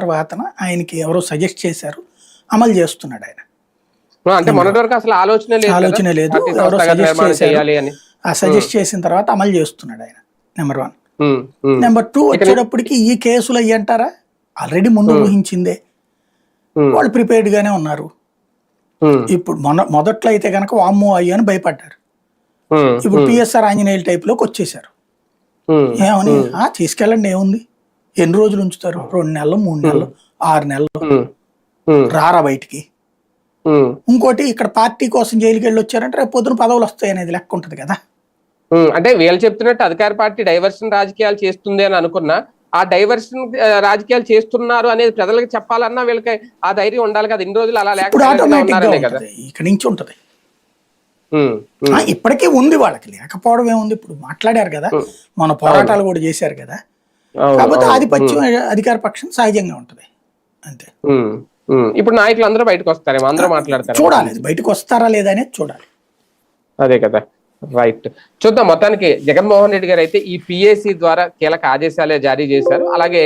తర్వాత ఆయనకి ఎవరో సజెస్ట్ చేశారు అమలు చేస్తున్నాడు ఆయన. అంటే మొన్నటి వరకు అసలు ఆలోచన లేదు? ఆలోచన లేదు. ఎవరో చేశారు. అని. ఆ సజెస్ట్ చేసిన తర్వాత అమలు చేస్తున్నాడు ఆయన నెంబర్ వన్. నెంబర్ టూ వచ్చేటప్పటికి ఈ కేసులు అయ్యి అంటారా? ఆల్రెడీ ముందు ఊహించిందే. వాళ్ళు ప్రిపేర్డ్ గానే ఉన్నారు. ఇప్పుడు మొన్న మొదట్లో అయితే కనుక వామ్మో అయ్యి అని భయపడ్డారు. ఇప్పుడు పిఎస్ఆర్ ఆంజనేయుల టైప్లోకి వచ్చేసారు. ఏమని? ఆ తీసుకెళ్ళండి ఏముంది? ఎన్ని రోజులు ఉంచుతారు? రెండు నెలలు మూడు నెలలు ఆరు నెలలు. రారా బయటికి? ఇంకోటి ఇక్కడ పార్టీ కోసం జైలుకి వెళ్ళి వచ్చారంటే రేపు పొద్దున పదవులు వస్తాయి అనేది లెక్క ఉంటుంది కదా. అంటే వీళ్ళు చెప్తున్నట్టు అధికార పార్టీ డైవర్షన్ రాజకీయాలు చేస్తుంది అని అనుకున్నా ఆ డైవర్షన్ రాజకీయాలు చేస్తున్నారు అనేది ప్రజలకు చెప్పాలన్నా వీళ్ళకి ఆ ధైర్యం ఉండాలి కదా. ఇన్ని రోజులు అలా లేకపోతే ఇక్కడి నుంచి ఉంటుంది. ఇప్పటికీ ఉంది వాళ్ళకి. లేకపోవడం ఏముంది? ఇప్పుడు మాట్లాడారు కదా. మన పోరాటాలు కూడా చేశారు కదా. కాకపోతే. ఆధిపత్యం అధికార పక్షం సహజంగా ఉంటుంది. అంతే. ఇప్పుడు నాయకులు అందరూ బయటకు వస్తారేమో అందరూ మాట్లాడతారు చూడాలి బయటకు వస్తారా లేదా అనేది చూడాలి. అదే కదా రైట్. చూద్దాం మొత్తానికి జగన్మోహన్ రెడ్డి గారు అయితే ఈ పిఏసి ద్వారా కీలక ఆదేశాలే జారీ చేశారు. అలాగే